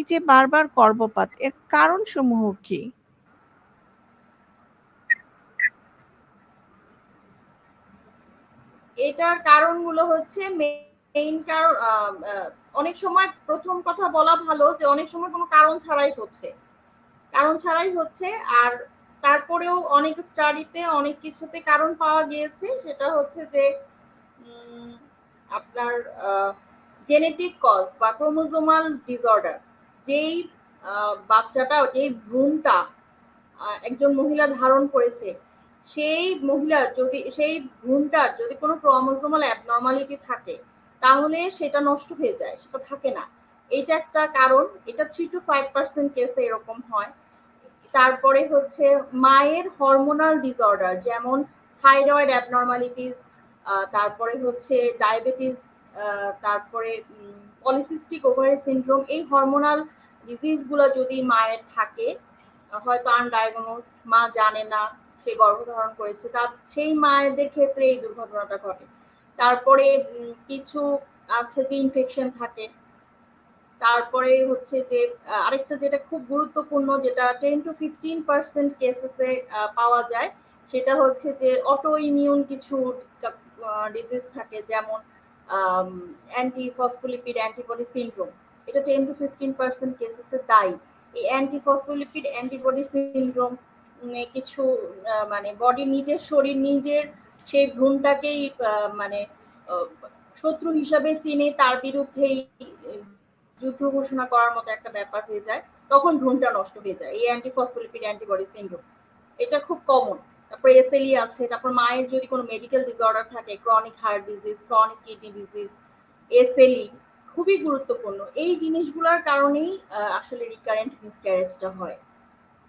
এই যে বারবার গর্ভপাত এর কারণসমূহ কি? এটার কারণগুলো হচ্ছে মেইন কারণ অনেক সময় প্রথম কথা বলা ভালো যে অনেক সময় কোনো কারণ ছাড়াই হচ্ছে। কারণ ছাড়াই হচ্ছে আর তারপরেও অনেক স্টাডিতে অনেক কিছুতে কারণ পাওয়া গিয়েছে। সেটা হচ্ছে যে আপনার জেনেটিক কজ বা ক্রোমোজোমাল ডিসঅর্ডার যেই বাচ্চাটা যেই ভ্রূণটা একজন মহিলা ধারণ করেছে, সেই মহিলার যদি সেই ভ্রূণটার যদি কোনো ক্রোমোজোমাল অ্যাবনরমালিটি থাকে, তাহলে সেটা নষ্ট হয়ে যায়। সেটা থাকে না। এটা একটা কারণ। এটা 3-5% কেসে এরকম হয়। তারপরে হচ্ছে মায়ের হরমোনাল ডিসঅর্ডার যেমন থাইরয়েড অ্যাবনরমালিটিস, তারপরে হচ্ছে ডায়াবেটিস, তারপরে পলিসিস্টিক ওভারি সিনড্রোম এই হরমোনাল ডিজিজগুলা যদি মায়ের থাকে, হয়তো আনডায়াগনোজড মা জানে না সে গর্ভধারণ করেছে। তার সেই মায়েদের ক্ষেত্রে এই দুর্ঘটনাটা ঘটে। তারপরে কিছু আছে যে ইনফেকশন থাকে। তারপরে হচ্ছে যে আরেকটা যেটা খুব গুরুত্বপূর্ণ যেটা 10-15% কেসেসে পাওয়া যায়, সেটা হচ্ছে যে অটো ইমিউন কিছু ডিজিজ থাকে যেমন um antiphospholipid antibody syndrome. এটা 10-15% কেসেসে দায়ী। এই অ্যান্টি ফসফোলিপিড অ্যান্টিবডি সিনড্রোম কিছু মানে বডি নিজের শরীর নিজের সেই ভ্রূণটাকেই মানে শত্রু হিসাবে চিনে, তার বিরুদ্ধেই যুদ্ধ ঘোষণা করার মতো একটা ব্যাপার হয়ে যায়। তখন ভ্রূণটা নষ্ট হয়ে যায়। এই অ্যান্টি ফসফোলিপিড অ্যান্টিবডি সিনড্রোম। এটা খুব কমন। তারপরে এসএলই আছে। তারপর মায়ের যদি কোনো মেডিকেল ডিসঅর্ডার থাকে, chronic heart disease, chronic kidney disease, SLE খুবই গুরুত্বপূর্ণ। এই জিনিসগুলোর কারণেই আসলে রিকারেন্ট মিসক্যারেজটা হয়।